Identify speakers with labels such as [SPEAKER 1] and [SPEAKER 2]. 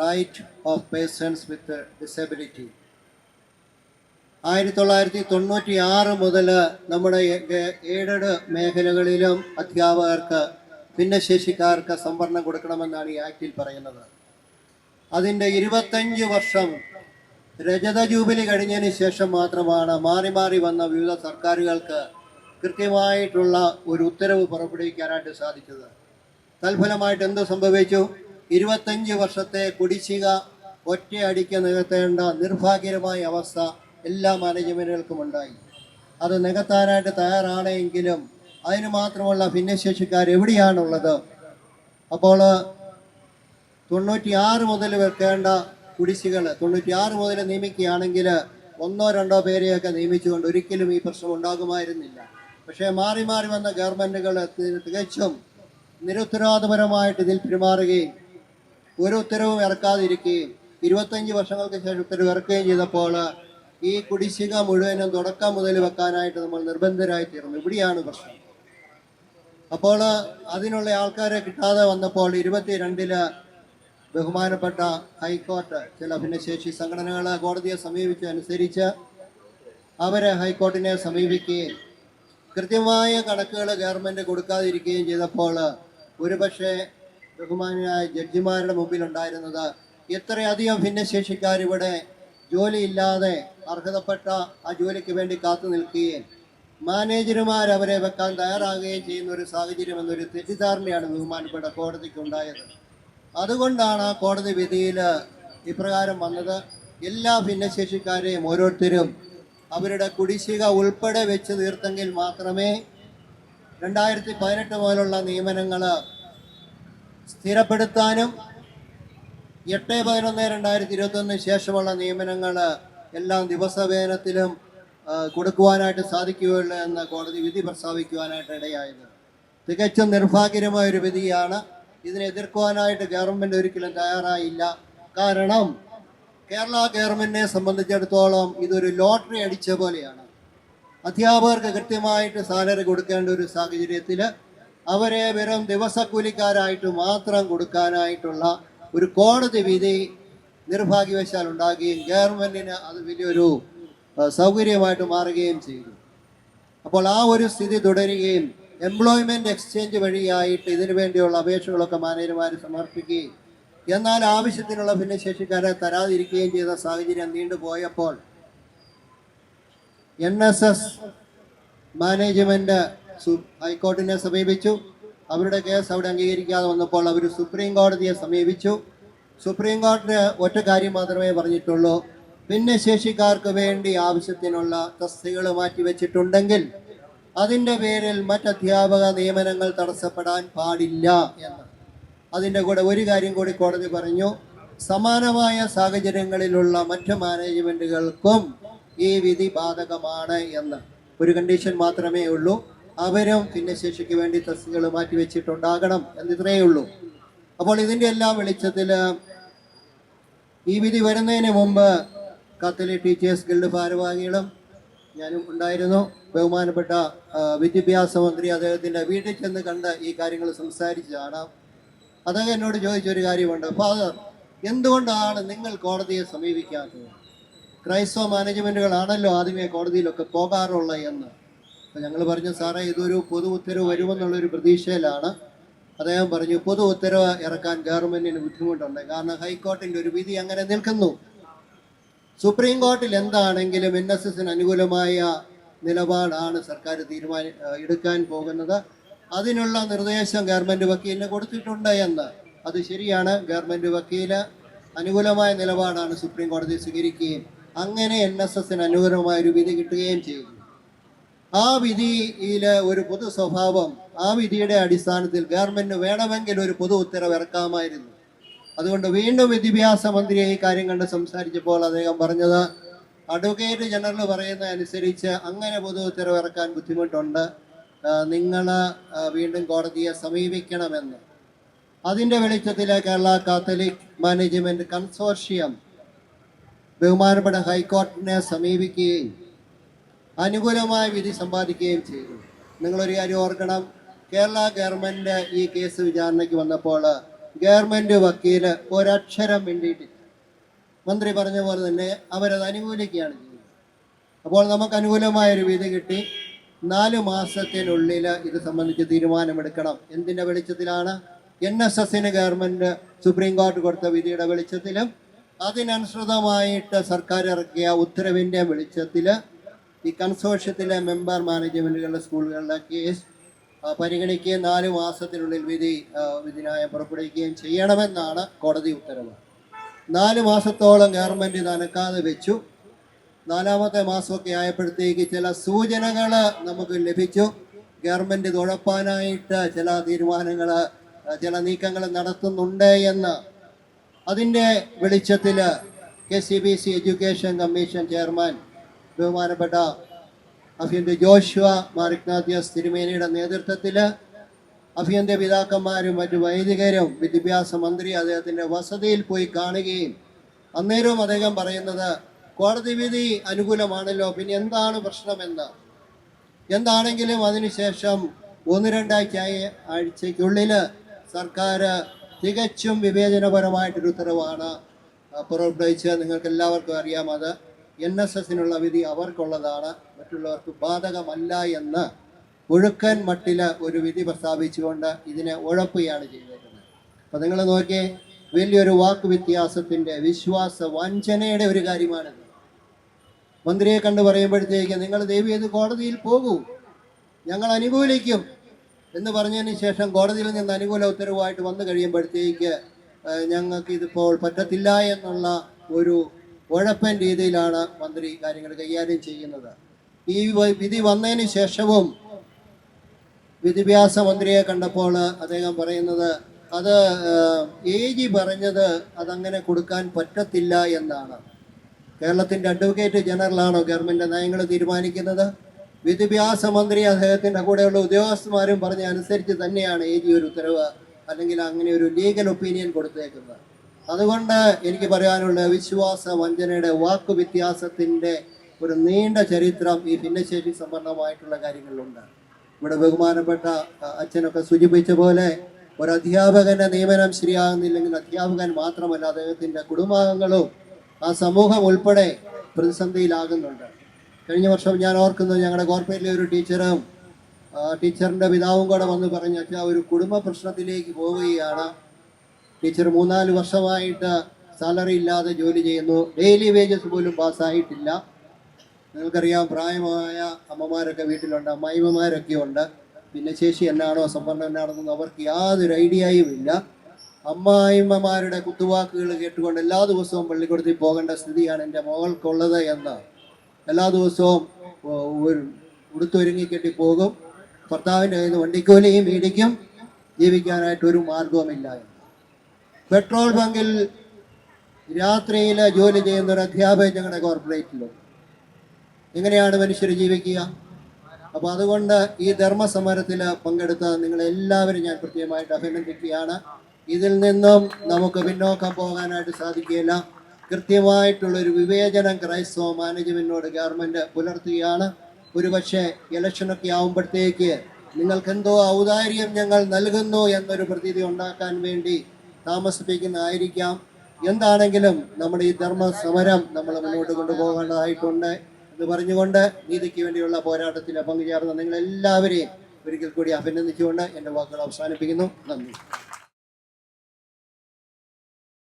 [SPEAKER 1] Right of persons with disability ആയിരത്തി തൊള്ളായിരത്തി തൊണ്ണൂറ്റി ആറ് മുതൽ നമ്മുടെ എയ്ഡഡ് മേഖലകളിലും അധ്യാപകർക്ക് ഭിന്നശേഷിക്കാർക്ക് സംവരണം കൊടുക്കണമെന്നാണ് ഈ ആക്ടിൽ പറയുന്നത്. അതിന്റെ ഇരുപത്തഞ്ച് വർഷം രജത ജൂബിലി കഴിഞ്ഞതിന് ശേഷം മാത്രമാണ് മാറി മാറി വന്ന വിവിധ സർക്കാരുകൾക്ക് കൃത്യമായിട്ടുള്ള ഒരു ഉത്തരവ് പുറപ്പെടുവിക്കാനായിട്ട് സാധിച്ചത്. തൽഫലമായിട്ട് എന്ത് സംഭവിച്ചു? ഇരുപത്തഞ്ച് വർഷത്തെ കുടിശ്ശിക ഒറ്റയടിക്ക് നികത്തേണ്ട നിർഭാഗ്യകരമായ അവസ്ഥ എല്ലാ മാനേജ്മെന്റുകൾക്കും ഉണ്ടായി. അത് നികത്താനായിട്ട് തയ്യാറാണെങ്കിലും അതിന് മാത്രമുള്ള ഭിന്നശേഷിക്കാർ എവിടെയാണുള്ളത്? അപ്പോൾ തൊണ്ണൂറ്റിയാറ് മുതൽ വെക്കേണ്ട കുടിശ്ശികൾ തൊണ്ണൂറ്റിയാറ് മുതൽ നിയമിക്കുകയാണെങ്കിൽ ഒന്നോ രണ്ടോ പേരെയൊക്കെ നിയമിച്ചുകൊണ്ട് ഒരിക്കലും ഈ പ്രശ്നം ഉണ്ടാകുമായിരുന്നില്ല. പക്ഷേ മാറി മാറി വന്ന ഗവൺമെന്റുകൾ തികച്ചും നിരുത്തരവാദപരമായിട്ട് ഇതിൽ പെരുമാറുകയും ഒരു ഉത്തരവും ഇറക്കാതിരിക്കുകയും ഇരുപത്തഞ്ച് വർഷങ്ങൾക്ക് ശേഷം ഉത്തരവ് ഇറക്കുകയും ചെയ്തപ്പോൾ ഈ കുടിശ്ശിക മുഴുവനും തുടക്കം മുതൽ വെക്കാനായിട്ട് നമ്മൾ നിർബന്ധരായി തീർന്നു. ഇവിടെയാണ് പ്രശ്നം. അപ്പോൾ അതിനുള്ള ആൾക്കാരെ കിട്ടാതെ വന്നപ്പോൾ ഇരുപത്തിരണ്ടിൽ ബഹുമാനപ്പെട്ട ഹൈക്കോർട്ട് ചില ഭിന്നശേഷി സംഘടനകൾ കോടതിയെ സമീപിച്ചനുസരിച്ച് അവരെ ഹൈക്കോർട്ടിനെ സമീപിക്കുകയും കൃത്യമായ കണക്കുകൾ ഗവൺമെന്റ് കൊടുക്കാതിരിക്കുകയും ചെയ്തപ്പോൾ ഒരുപക്ഷെ ബഹുമാനായ ജഡ്ജിമാരുടെ മുമ്പിൽ ഉണ്ടായിരുന്നത് എത്രയധികം ഭിന്നശേഷിക്കാർ ഇവിടെ ജോലിയില്ലാതെ അർഹതപ്പെട്ട ആ ജോലിക്ക് വേണ്ടി കാത്തു നിൽക്കുകയും മാനേജർമാർ അവരെ വെക്കാൻ തയ്യാറാകുകയും ചെയ്യുന്ന ഒരു സാഹചര്യം എന്നൊരു തെറ്റിദ്ധാരണയാണ് ബഹുമാനപ്പെട്ട കോടതിക്ക് ഉണ്ടായത്. അതുകൊണ്ടാണ് ആ കോടതി വിധിയിൽ ഇപ്രകാരം വന്നത്. എല്ലാ ഭിന്നശേഷിക്കാരെയും ഓരോരുത്തരും അവരുടെ കുടിശ്ശിക ഉൾപ്പെടെ വെച്ച് തീർത്തെങ്കിൽ മാത്രമേ രണ്ടായിരത്തി പതിനെട്ട് മുതലുള്ള നിയമനങ്ങൾ സ്ഥിരപ്പെടുത്താനും എട്ട് പതിനൊന്ന് രണ്ടായിരത്തി ഇരുപത്തൊന്നിന് ശേഷമുള്ള നിയമനങ്ങൾ എല്ലാം ദിവസവേതനത്തിലും ആ, കൊടുക്കുവാനായിട്ട് സാധിക്കുകയുള്ളൂ എന്ന് കോടതി വിധി പ്രസ്താവിക്കുവാനായിട്ട് ഇടയായത്. തികച്ചും നിർഭാഗ്യമായ ഒരു വിധിയാണ്. ഇതിനെ എതിർക്കുവാനായിട്ട് ഗവൺമെന്റ് ഒരിക്കലും തയ്യാറായില്ല. കാരണം കേരള ഗവൺമെന്റിനെ സംബന്ധിച്ചിടത്തോളം ഇതൊരു ലോട്ടറി അടിച്ച പോലെയാണ്. അധ്യാപകർക്ക് കൃത്യമായിട്ട് സാലറി കൊടുക്കേണ്ട ഒരു സാഹചര്യത്തിൽ അവരെ വെറും ദിവസക്കൂലിക്കാരായിട്ട് മാത്രം കൊടുക്കാനായിട്ടുള്ള ഒരു കോടതി വിധി നിർഭാഗ്യവശാൽ ഉണ്ടാകുകയും ഗവൺമെന്റിന് അത് വലിയൊരു സൗകര്യമായിട്ട് മാറുകയും ചെയ്തു. അപ്പോൾ ആ ഒരു സ്ഥിതി തുടരുകയും എംപ്ലോയ്മെന്റ് എക്സ്ചേഞ്ച് വഴിയായിട്ട് ഇതിനു വേണ്ടിയുള്ള അപേക്ഷകളൊക്കെ മാനേജർമാർ സമർപ്പിക്കുകയും എന്നാൽ ആവശ്യത്തിനുള്ള ഭിന്നശേഷിക്കാരെ തരാതിരിക്കുകയും ചെയ്ത സാഹചര്യം നീണ്ടുപോയപ്പോൾ എൻ എസ് എസ് ഹൈക്കോടതിനെ സമീപിച്ചു. അവരുടെ കേസ് അവിടെ അംഗീകരിക്കാതെ വന്നപ്പോൾ അവർ സുപ്രീം കോടതിയെ സമീപിച്ചു. സുപ്രീം കോടതി ഒറ്റ കാര്യം മാത്രമേ പറഞ്ഞിട്ടുള്ളൂ. ഭിന്നശേഷിക്കാർക്ക് വേണ്ടി ആവശ്യത്തിനുള്ള തസ്തികൾ മാറ്റിവെച്ചിട്ടുണ്ടെങ്കിൽ അതിന്റെ പേരിൽ മറ്റധ്യാപക നിയമനങ്ങൾ തടസ്സപ്പെടാൻ പാടില്ല എന്ന്. അതിന്റെ കൂടെ ഒരു കാര്യം കൂടി കോടതി പറഞ്ഞു. സമാനമായ സാഹചര്യങ്ങളിലുള്ള മറ്റ് മാനേജ്മെന്റുകൾക്കും ഈ വിധി ബാധകമാണ് എന്ന്. ഒരു കണ്ടീഷൻ മാത്രമേ ഉള്ളൂ. അവരും ഭിന്നശേഷിക്ക് വേണ്ടി തസ്തികൾ മാറ്റിവെച്ചിട്ടുണ്ടാകണം എന്നിത്രയേ ഉള്ളൂ അപ്പോൾ ഇതിന്റെ എല്ലാം വെളിച്ചത്തിൽ ഈ വിധി വരുന്നതിന് മുമ്പ് കത്തലി ടീച്ചേഴ്സ് ഗിൽഡ് ഭാരവാഹികളും ഞാനും ഉണ്ടായിരുന്നു. ബഹുമാനപ്പെട്ട വിദ്യാഭ്യാസ മന്ത്രി അദ്ദേഹത്തിന്റെ വീട്ടിൽ ചെന്ന് കണ്ട് ഈ കാര്യങ്ങൾ സംസാരിച്ചതാണ് അദ്ദേഹം എന്നോട് ചോദിച്ചൊരു കാര്യമുണ്ട്. ഫാദർ എന്തുകൊണ്ടാണ് നിങ്ങൾ കോടതിയെ സമീപിക്കാത്തത്? ക്രൈസ്തവ മാനേജ്മെന്റുകളാണല്ലോ ആദ്യമേ കോടതിയിലൊക്കെ പോകാറുള്ളത് എന്ന്. അപ്പോൾ ഞങ്ങൾ പറഞ്ഞു സാറേ ഇതൊരു പൊതു ഉത്തരവ് വരുമെന്നുള്ളൊരു പ്രതീക്ഷയിലാണ്. അദ്ദേഹം പറഞ്ഞു പൊതു ഉത്തരവ് ഇറക്കാൻ ഗവൺമെന്റിന് ബുദ്ധിമുട്ടുണ്ട്. കാരണം ഹൈക്കോർട്ടിന്റെ ഒരു വിധി അങ്ങനെ നിൽക്കുന്നു. സുപ്രീം കോർട്ടിൽ എന്താണെങ്കിലും എൻ എസ് എസിന് അനുകൂലമായ നിലപാടാണ് സർക്കാർ തീരുമാനി എടുക്കാൻ പോകുന്നത്. അതിനുള്ള നിർദ്ദേശം ഗവൺമെന്റ് വക്കീലിന് കൊടുത്തിട്ടുണ്ട് എന്ന്. അത് ശരിയാണ്. ഗവൺമെന്റ് വക്കീൽ അനുകൂലമായ നിലപാടാണ് സുപ്രീം കോടതി സ്വീകരിക്കുകയും അങ്ങനെ എൻ എസ് എസിന് അനുകൂലമായ ഒരു വിധി കിട്ടുകയും ചെയ്തു ആ വിധിയിലെ ഒരു പൊതു സ്വഭാവം ആ വിധിയുടെ അടിസ്ഥാനത്തിൽ ഗവൺമെന്റിന് വേണമെങ്കിൽ ഒരു പൊതു ഉത്തരവ് ഇറക്കാമായിരുന്നു. അതുകൊണ്ട് വീണ്ടും വിദ്യാഭ്യാസ മന്ത്രിയെ ഈ കാര്യം കണ്ട് സംസാരിച്ചപ്പോൾ അദ്ദേഹം പറഞ്ഞത് അഡ്വക്കേറ്റ് ജനറൽ പറയുന്ന അനുസരിച്ച് അങ്ങനെ പൊതു ഉത്തരവ് ഇറക്കാൻ ബുദ്ധിമുട്ടുണ്ട്. നിങ്ങൾ വീണ്ടും കോടതിയെ സമീപിക്കണമെന്ന്. അതിന്റെ വെളിച്ചത്തിൽ കേരള കാത്തലിക് മാനേജ്മെന്റ് കൺസോർഷ്യം ബഹുമാനപ്പെട്ട ഹൈക്കോടതിനെ സമീപിക്കുകയും അനുകൂലമായ വിധി സമ്പാദിക്കുകയും ചെയ്തു. നിങ്ങളൊരു കാര്യം ഓർക്കണം. കേരള ഗവൺമെന്റ് ഈ കേസ് വിചാരണയ്ക്ക് വന്നപ്പോൾ ഗവൺമെന്റ് വക്കീൽ ഒരക്ഷരം വേണ്ടിയിട്ടില്ല മന്ത്രി പറഞ്ഞ പോലെ തന്നെ അവരത് അനുകൂലിക്കുകയാണ് ചെയ്യുന്നത്. അപ്പോൾ നമുക്ക് അനുകൂലമായ ഒരു വിധി കിട്ടി. നാല് മാസത്തിനുള്ളിൽ ഇത് സംബന്ധിച്ച് തീരുമാനമെടുക്കണം. എന്തിന്റെ വെളിച്ചത്തിലാണ്? എൻ എസ് എസിന് ഗവൺമെന്റ് സുപ്രീം കോടതി കൊടുത്ത വിധിയുടെ വെളിച്ചത്തിലും അതിനനുസൃതമായിട്ട് സർക്കാർ ഇറക്കിയ ഉത്തരവിന്റെ വെളിച്ചത്തിൽ ഈ കൺസോർഷ്യത്തിലെ മെമ്പർ മാനേജ്മെന്റുകളുടെ സ്കൂളുകളുടെ കേസ് പരിഗണിക്കുകയും നാല് മാസത്തിനുള്ളിൽ വിധി വിധിനായ പുറപ്പെടുവിക്കുകയും ചെയ്യണമെന്നാണ് കോടതി ഉത്തരവ്. നാല് മാസത്തോളം ഗവൺമെന്റ് ഇത് അനക്കാതെ വെച്ചു. നാലാമത്തെ മാസമൊക്കെ ആയപ്പോഴത്തേക്ക് ചില സൂചനകൾ നമുക്ക് ലഭിച്ചു. ഗവൺമെന്റ് ഇത് ഉഴപ്പാനായിട്ട് ചില തീരുമാനങ്ങൾ ചില നീക്കങ്ങൾ നടത്തുന്നുണ്ട് എന്ന്. അതിന്റെ വെളിച്ചത്തിൽ K C B C education commission chairman ബഹുമാനപ്പെട്ട അഫിയന്റെ ജോഷുവ മാറിക്നാഥ്യസ് തിരുമേനിയുടെ നേതൃത്വത്തിൽ അഭിയന്റെ പിതാക്കന്മാരും മറ്റു വൈദികരും വിദ്യാഭ്യാസ മന്ത്രി അദ്ദേഹത്തിന്റെ വസതിയിൽ പോയി കാണുകയും അന്നേരവും അദ്ദേഹം പറയുന്നത് കോടതി വിധി അനുകൂലമാണല്ലോ പിന്നെ എന്താണ് പ്രശ്നമെന്ന്? എന്താണെങ്കിലും അതിനുശേഷം ഒന്ന് രണ്ടാഴ്ച ആഴ്ചയ്ക്കുള്ളിൽ സർക്കാർ തികച്ചും വിവേചനപരമായിട്ടൊരു ഉത്തരവാണ് പുറപ്പെടുവിച്ച് നിങ്ങൾക്ക് എല്ലാവർക്കും അറിയാം അത്. എൻ എസ് എസിനുള്ള വിധി അവർക്കുള്ളതാണ്. മറ്റുള്ളവർക്ക് ബാധകമല്ല എന്ന് ഒഴുക്കൻ മട്ടിൽ ഒരു വിധി പ്രസ്താവിച്ചുകൊണ്ട് ഇതിനെ ഉഴപ്പുകയാണ് ചെയ്തേക്കുന്നത്. അപ്പം നിങ്ങൾ നോക്കിയേ വലിയൊരു വാക്ക് വ്യത്യാസത്തിന്റെ വിശ്വാസ വഞ്ചനയുടെ ഒരു കാര്യമാണിത്. മന്ത്രിയെ കണ്ട് പറയുമ്പോഴത്തേക്ക് നിങ്ങൾ ദയവ് ഇത് കോടതിയിൽ പോകൂ? ഞങ്ങൾ അനുകൂലിക്കും. എന്ന് പറഞ്ഞതിന് ശേഷം കോടതിയിൽ നിന്ന് അനുകൂല ഉത്തരവായിട്ട് വന്നു കഴിയുമ്പോഴത്തേക്ക് ഞങ്ങൾക്ക് ഇതിപ്പോൾ പറ്റത്തില്ല എന്നുള്ള ഒരു ഉഴപ്പൻ രീതിയിലാണ് മന്ത്രി കാര്യങ്ങൾ കൈകാര്യം ചെയ്യുന്നത്. ഈ വിധി വന്നതിന് ശേഷവും വിദ്യാഭ്യാസ മന്ത്രിയെ കണ്ടപ്പോൾ അദ്ദേഹം പറയുന്നത് അത് എ ജി പറഞ്ഞത് അതങ്ങനെ കൊടുക്കാൻ പറ്റത്തില്ല എന്നാണ്. കേരളത്തിന്റെ അഡ്വക്കേറ്റ് ജനറലാണോ ഗവൺമെന്റ് നയങ്ങൾ തീരുമാനിക്കുന്നത്? വിദ്യാഭ്യാസ മന്ത്രി അദ്ദേഹത്തിന്റെ കൂടെയുള്ള ഉദ്യോഗസ്ഥന്മാരും പറഞ്ഞ അനുസരിച്ച് തന്നെയാണ് എ ജി ഒരു ഉത്തരവ് അല്ലെങ്കിൽ അങ്ങനെ ഒരു ലീഗൽ ഒപ്പീനിയൻ കൊടുത്തേക്കുന്നത്. അതുകൊണ്ട് എനിക്ക് പറയാനുള്ള വിശ്വാസ വഞ്ചനയുടെ വാക്കു വ്യത്യാസത്തിന്റെ ഒരു നീണ്ട ചരിത്രം ഈ ഭിന്നശേഷി സംബന്ധമായിട്ടുള്ള കാര്യങ്ങളിലുണ്ട്. ഇവിടെ ബഹുമാനപ്പെട്ട അച്ഛനൊക്കെ സൂചിപ്പിച്ച പോലെ ഒരു അധ്യാപകന്റെ നിയമനം ശരിയാകുന്നില്ലെങ്കിൽ അധ്യാപകൻ മാത്രമല്ല അദ്ദേഹത്തിന്റെ കുടുംബാംഗങ്ങളും ആ സമൂഹം ഉൾപ്പെടെ പ്രതിസന്ധിയിലാകുന്നുണ്ട്. കഴിഞ്ഞ വർഷം ഞാൻ ഓർക്കുന്നത് ഞങ്ങളുടെ കോർപ്പറേറ്റിലെ ഒരു ടീച്ചറും ടീച്ചറിന്റെ പിതാവും കൂടെ വന്ന് പറഞ്ഞു ഒരു കുടുംബ പ്രശ്നത്തിലേക്ക് പോവുകയാണ്. ടീച്ചർ മൂന്നാൽ വർഷമായിട്ട് സാലറി ഇല്ലാതെ ജോലി ചെയ്യുന്നു. ഡെയിലി വേജസ് പോലും പാസ്സായിട്ടില്ല നിങ്ങൾക്കറിയാം പ്രായമായ അമ്മമാരൊക്കെ വീട്ടിലുണ്ട് അമ്മായിമ്മമാരൊക്കെ ഉണ്ട്. പിന്നെ ഭിന്നശേഷി എന്നാണോ സംവരണം എന്നാണെന്നൊന്നും അവർക്ക് യാതൊരു ഐഡിയയും ഇല്ല. അമ്മായിമ്മമാരുടെ കുത്തുവാക്കുകൾ കേട്ടുകൊണ്ട് എല്ലാ ദിവസവും പള്ളിക്കൂടത്തിൽ പോകേണ്ട സ്ഥിതിയാണ് എന്റെ മകൾക്കുള്ളത് എന്ന്. എല്ലാ ദിവസവും ഉടുത്തൊരുങ്ങി കെട്ടി പോകും. ഭർത്താവിന്റെ കയ്യിൽ നിന്ന് വണ്ടിക്കൂലിയും മേടിക്കും ജീവിക്കാനായിട്ട് ഒരു മാർഗവുമില്ല എന്ന്. പെട്രോൾ ബങ്കിൽ രാത്രിയിൽ ജോലി ചെയ്യുന്ന ഒരു അധ്യാപകൻ ഞങ്ങളുടെ കോർപ്പറേറ്റിലുണ്ട്. എങ്ങനെയാണ് മനുഷ്യർ ജീവിക്കുക? അപ്പോൾ അതുകൊണ്ട് ഈ ധർമ്മസമരത്തിൽ പങ്കെടുത്ത നിങ്ങളെല്ലാവരും ഞാൻ കൃത്യമായിട്ട് അഭിനന്ദിക്കുകയാണ്. ഇതിൽ നിന്നും നമുക്ക് പിന്നോക്കം പോകാനായിട്ട് സാധിക്കുകയില്ല. കൃത്യമായിട്ടുള്ളൊരു വിവേചനം ക്രൈസ്തവ മാനേജ്മെന്റിനോട് ഗവൺമെന്റ് പുലർത്തുകയാണ്. ഒരുപക്ഷെ ഇലക്ഷനൊക്കെ ആവുമ്പോഴത്തേക്ക് നിങ്ങൾക്ക് എന്തോ ഔദാര്യം ഞങ്ങൾ നൽകുന്നു എന്നൊരു പ്രതീതി ഉണ്ടാക്കാൻ വേണ്ടി താമസിപ്പിക്കുന്നതായിരിക്കാം. എന്താണെങ്കിലും നമ്മുടെ ഈ ധർമ്മ സമരം നമ്മൾ മുന്നോട്ട് കൊണ്ടുപോകേണ്ടതായിട്ടുണ്ട് എന്ന് പറഞ്ഞുകൊണ്ട് നീതിക്ക് വേണ്ടിയുള്ള പോരാട്ടത്തിൽ പങ്കുചേർന്ന നിങ്ങളെല്ലാവരെയും ഒരിക്കൽ കൂടി അഭിനന്ദിച്ചുകൊണ്ട് എന്റെ വാക്കുകൾ അവസാനിപ്പിക്കുന്നു. നന്ദി.